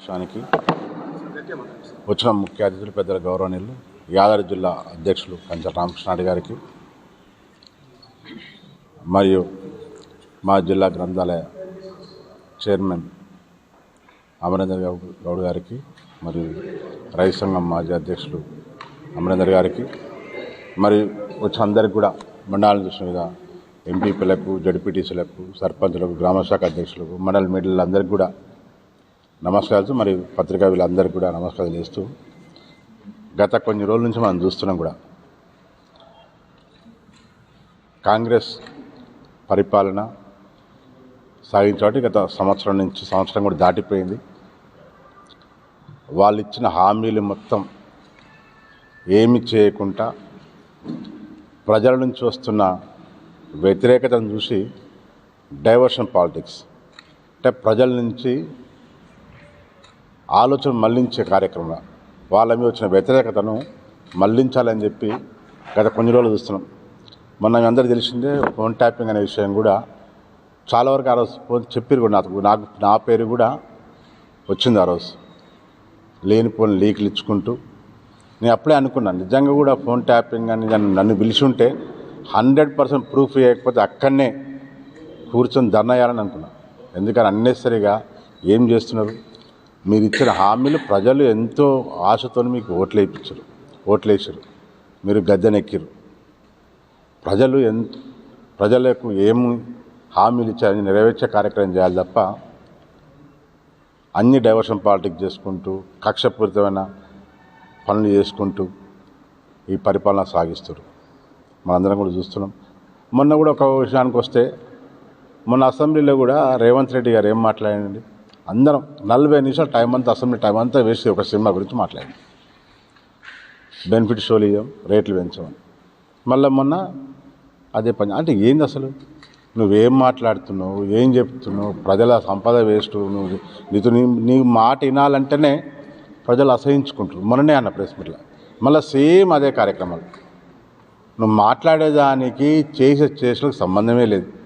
సమావేశానికి వచ్చిన ముఖ్య అతిథులు పెద్దల గౌరవనీయులు యాదాద్రి జిల్లా అధ్యక్షులు కంచ రామకృష్ణారెడ్డి గారికి మరియు మా జిల్లా గ్రంథాలయ చైర్మన్ అమరేందర్ గౌడ్ గారికి మరియు రైతు సంఘం మాజీ అధ్యక్షులు అమరేందర్ గారికి మరియు వచ్చిన అందరికి కూడా మండలాలు చూసిన విధంగా ఎంపీపీలకు జడ్పీటీసీలకు సర్పంచులకు గ్రామశాఖ అధ్యక్షులకు మండల మీడియాలు అందరికీ కూడా నమస్కారాలు మరియు పత్రికా వీళ్ళందరికీ కూడా నమస్కారాలు చేస్తూ గత కొన్ని రోజుల నుంచి మనం చూస్తున్నాం కూడా. కాంగ్రెస్ పరిపాలన సాగించబట్టి గత సంవత్సరం నుంచి సంవత్సరం కూడా దాటిపోయింది. వాళ్ళు ఇచ్చిన హామీలు మొత్తం ఏమి చేయకుండా ప్రజల నుంచి వస్తున్న వ్యతిరేకతను చూసి డైవర్షన్ పాలిటిక్స్ అంటే ప్రజల నుంచి ఆలోచన మళ్ళించే కార్యక్రమం. వాళ్ళ మీద వచ్చిన వ్యతిరేకతను మళ్ళించాలని చెప్పి గత కొన్ని రోజులు చూస్తున్నాం. మొన్న మీ తెలిసిందే ఫోన్ ట్యాపింగ్ అనే విషయం కూడా చాలా వరకు ఆ రోజు ఫోన్ చెప్పారు కూడా నాకు. నాకు నా పేరు కూడా వచ్చింది ఆ రోజు. లేనిపోని లీకులు ఇచ్చుకుంటూ. నేను అప్పుడే అనుకున్నాను నిజంగా కూడా ఫోన్ ట్యాపింగ్ అని నన్ను నన్ను పిలిచి ఉంటే హండ్రెడ్ పర్సెంట్ ప్రూఫ్ చేయకపోతే అక్కడనే కూర్చొని ధర్నా చేయాలని అనుకున్నాను ఎందుకని అన్నెసరిగా ఏం చేస్తున్నారు? మీరు ఇచ్చిన హామీలు ప్రజలు ఎంతో ఆశతో మీకు ఓట్లు వేయించారు. ఓట్లు వేసారు మీరు గద్దెనెక్కిరు ప్రజలు ఎన్ ప్రజలకు ఏమి హామీలు ఇచ్చారని నెరవేర్చే కార్యక్రమం చేయాలి తప్ప అన్ని డైవర్షన్ పాలిటిక్స్ చేసుకుంటూ కక్షపూరితమైన పనులు చేసుకుంటూ ఈ పరిపాలన సాగిస్తారు. మనందరం కూడా చూస్తున్నాం. మొన్న కూడా ఒక విషయానికి వస్తే మొన్న అసెంబ్లీలో కూడా రేవంత్ రెడ్డి గారు ఏం మాట్లాడండి అందరం నలభై నిమిషాలు టైం అంతా అసెంబ్లీ టైం అంతా వేసి ఒక సినిమా గురించి మాట్లాడింది బెనిఫిట్ షోలు ఇవ్వం రేట్లు పెంచమని మళ్ళీ మొన్న అదే పని అంటే ఏంది అసలు? నువ్వేం మాట్లాడుతున్నావు? ఏం చెప్తున్నావు? ప్రజల సంపద వేస్ట్ నువ్వు నీతో నీ నీ మాట వినాలంటేనే ప్రజలు అసహించుకుంటారు. మొన్ననే అన్న ప్రెస్ మీట్లో. మళ్ళీ సేమ్ అదే కార్యక్రమాలు. నువ్వు మాట్లాడేదానికి చేసే చేసులకు సంబంధమే లేదు.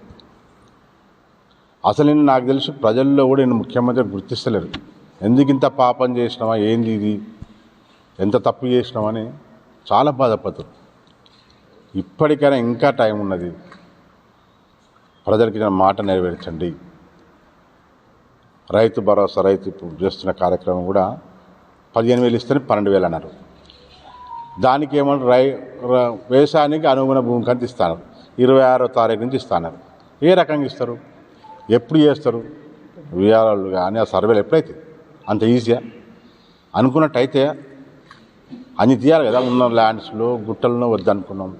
అసలు నేను నాకు తెలిసి ప్రజల్లో కూడా నేను ముఖ్యమంత్రి గుర్తిస్తలేరు ఎందుకు ఇంత పాపం చేసినావా? ఏంది ఇది? ఎంత తప్పు చేసినామని చాలా బాధపడతారు ఇప్పటికైనా ఇంకా టైం ఉన్నది. ప్రజలకి మాట నెరవేర్చండి. రైతు భరోసా రైతు ఇప్పుడు చేస్తున్న కార్యక్రమం కూడా పదిహేను వేలు ఇస్తేనే పన్నెండు వేలు అన్నారు. దానికి ఏమన్నా రై వ్యవసాయానికి అనుగుణ భూమి అంత ఇస్తాను. ఇరవై ఆరో తారీఖు నుంచి ఇస్తాను ఏ రకంగా ఇస్తారు? ఎప్పుడు చేస్తారు? విఆర్ఓలు కానీ ఆ సర్వేలు ఎప్పుడైతే? అంత ఈజీయా? అనుకున్నట్టయితే అన్ని తీయాలి కదా. ఉన్న ల్యాండ్స్లో గుట్టలను వద్దనుకున్నాం.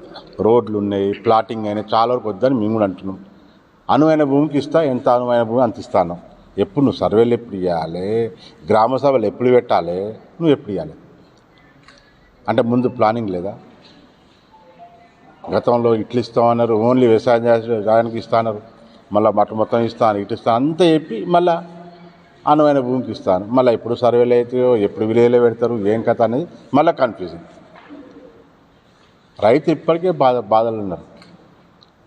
రోడ్లు ఉన్నాయి ప్లాటింగ్ అయినా చాలా వరకు వద్దని మేము కూడా అంటున్నాం. అనువైన భూమికి ఇస్తా ఎంత అనువైన భూమి అంత ఇస్తాను ఎప్పుడు నువ్వు సర్వేలు ఎప్పుడు ఇవ్వాలి గ్రామ సభలు ఎప్పుడు పెట్టాలి? నువ్వు ఎప్పుడు ఇవ్వాలి అంటే ముందు ప్లానింగ్ లేదా? గతంలో ఇట్లు ఇస్తామన్నారు ఓన్లీ వ్యవసాయం చేయడానికి ఇస్తాన్నారు మళ్ళీ మట మొత్తం ఇస్తాను ఇటు ఇస్తాను అంతా చెప్పి మళ్ళీ అనువైన భూమికి ఇస్తాను. మళ్ళీ ఎప్పుడు సర్వేలు అవుతాయో ఎప్పుడు విలేజ్లో పెడతారు ఏం కథ అనేది మళ్ళీ కన్ఫ్యూజన్ రైతు ఇప్పటికే బాధ బాధలు ఉన్నారు.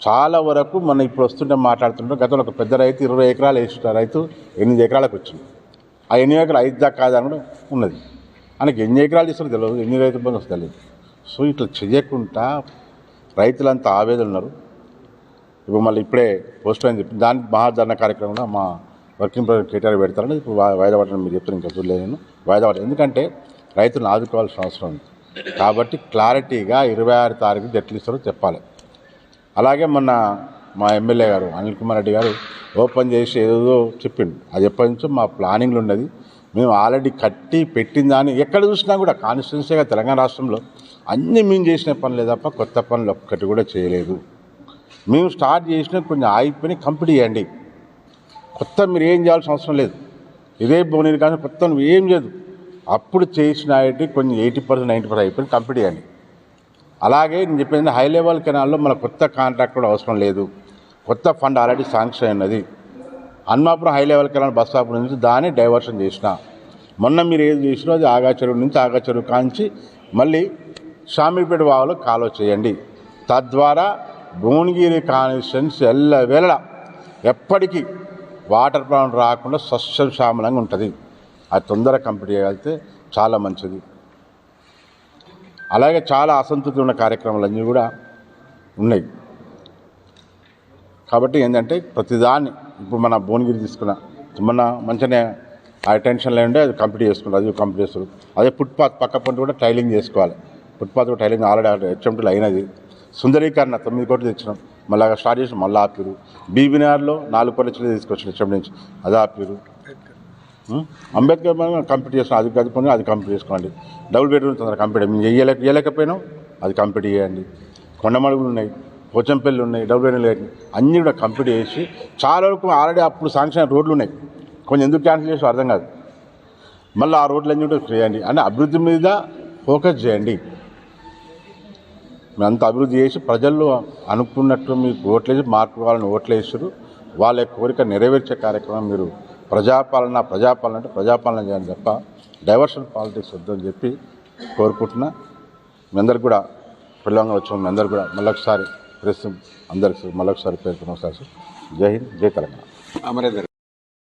చాలా వరకు మనం ఇప్పుడు వస్తుంటే మాట్లాడుతుంటే గతంలో ఒక పెద్ద రైతు ఇరవై ఎకరాలు వేసిన రైతు ఎనిమిది ఎకరాలకు వచ్చింది. ఆ ఎనిమిది ఎకరాలు ఐదు దాకా కాదని కూడా ఉన్నది. ఆయనకి ఎన్ని ఎకరాలు ఇస్తారో తెలియదు ఎన్ని రైతు ఇబ్బంది వస్తుంది తెలియదు. సో ఇట్లా చేయకుండా రైతులంతా ఆవేదన ఉన్నారు. ఇప్పుడు మళ్ళీ ఇప్పుడే పోస్ట్ అని చెప్పి దాని మహాధరణ కార్యక్రమంలో మా వర్కింగ్ ప్రెసిడెంట్ కేటీఆర్ పెడతారని ఇప్పుడు వాయిదా పడడం మీరు చెప్తారు ఇంకా చూడలేదు నేను. వాయిదా పడడం ఎందుకంటే రైతులను ఆదుకోవాల్సిన అవసరం ఉంది. కాబట్టి క్లారిటీగా ఇరవై ఆరు తారీఖు ఎట్లు ఇస్తారో చెప్పాలి. అలాగే మొన్న మా ఎమ్మెల్యే గారు అనిల్ కుమార్ రెడ్డి గారు ఓపెన్ చేసి ఏదో చెప్పిండు. అది ఎప్పటి నుంచో మా ప్లానింగ్లో ఉన్నది. మేము ఆల్రెడీ కట్టి పెట్టిన ఎక్కడ చూసినా కూడా కాన్స్టిట్యున్సీగా తెలంగాణ రాష్ట్రంలో అన్నీ మేము చేసిన పనులే తప్ప కొత్త పనులు ఒక్కటి కూడా చేయలేదు. మేము స్టార్ట్ చేసిన కొంచెం ఆగిపోయి కంప్లీట్ చేయండి కొత్త మీరు ఏం చేయాల్సిన అవసరం లేదు. ఇదే బోనీలు కానీ కొత్త నువ్వు ఏం లేదు అప్పుడు చేసిన ఐటీ కొంచెం ఎయిటీ పర్సెంట్ నైంటీ పర్సెంట్ అయిపోయిన కంప్లీట్ చేయండి అలాగే నేను చెప్పింది హై లెవెల్ కెనాల్లో మన కొత్త కాంట్రాక్ట్ కూడా అవసరం లేదు. కొత్త ఫండ్ ఆల్రెడీ శాంక్షన్ అయినది. అన్మాపురం high level canal bus stop నుంచి దాన్ని డైవర్షన్ చేసిన. మొన్న మీరు ఏది చేసినా అది ఆగా చెరువు నుంచి ఆగా చెరువు కాంచి మళ్ళీ షామీర్పేట వాగులో కాలువ చేయండి. తద్వారా భువనగిరి కాన్స్టిట్యున్స్ ఎల్లవేళ ఎప్పటికీ వాటర్ ప్రాబ్లం రాకుండా సస్యశ్యామలంగా ఉంటుంది. అది తొందరగా కంప్లీట్ చేయగలిగితే చాలా మంచిది. అలాగే చాలా అసంతృప్తి ఉన్న కార్యక్రమాలన్నీ కూడా ఉన్నాయి. కాబట్టి ఏంటంటే ప్రతిదాన్ని ఇప్పుడు మన భువనగిరి తీసుకున్న మన మంచిగానే ఆ టెన్షన్లో ఉండే అది కంప్లీట్ చేసుకున్నారు అది కంప్లీట్ చేస్తారు. అదే ఫుట్పాత్ పక్క పంట కూడా టైలింగ్ చేసుకోవాలి. ఫుట్పాత్ కూడా టైలింగ్ ఆల్రెడీ హెచ్ఎంటీలు అయినది. సుందరీకరణ తొమ్మిది కోట్లు తెచ్చినాం. మళ్ళీ స్టార్ట్ చేసి మళ్ళీ ఆపిరు బీబీనగర్లో నాలుగు కోట్ల చిల్లర తీసుకొచ్చిన హెచ్ఎం నుంచి. అది ఆపిరు? అంబేద్కర్. కంప్లీట్ చేసిన అది అది పని అది కంప్లీట్ చేసుకోండి. డబుల్ బెడ్రూమ్ తొందర కంప్లీట్ మేము చేయలేక చేయలేకపోయినాం అది కంప్లీట్ చేయండి. కొండమడుగులు ఉన్నాయి పోచంపల్లి ఉన్నాయి డబుల్ బెడ్రూమ్ లేని అన్నీ కూడా కంప్లీట్ చేసి చాలా వరకు ఆల్రెడీ అప్పుడు శాంక్షన్ రోడ్లు ఉన్నాయి. కొంచెం ఎందుకు క్యాన్సిల్ చేసి అర్థం కాదు. మళ్ళీ ఆ రోడ్లు అన్నీ కూడా చేయండి. అంటే అభివృద్ధి మీద ఫోకస్ చేయండి. అంత అభివృద్ధి చేసి ప్రజల్లో అనుకున్నట్టు మీకు ఓట్లేసి మార్పు వాళ్ళని ఓట్లేసారు వాళ్ళ యొక్క కోరిక నెరవేర్చే కార్యక్రమం మీరు ప్రజాపాలన ప్రజాపాలన అంటే ప్రజాపాలన చేయాలని తప్ప డైవర్షన్ పాలిటిక్స్ వద్దని చెప్పి కోరుకుంటున్నా. మీ అందరికి కూడా పిల్లలంగా వచ్చిన మీ అందరు కూడా మళ్ళొకసారి ప్రెస్ అందరికి మళ్ళొకసారి పేర్కొన్న ఒకసారి జై హింద్ జై తెలంగాణ. అమరేందర్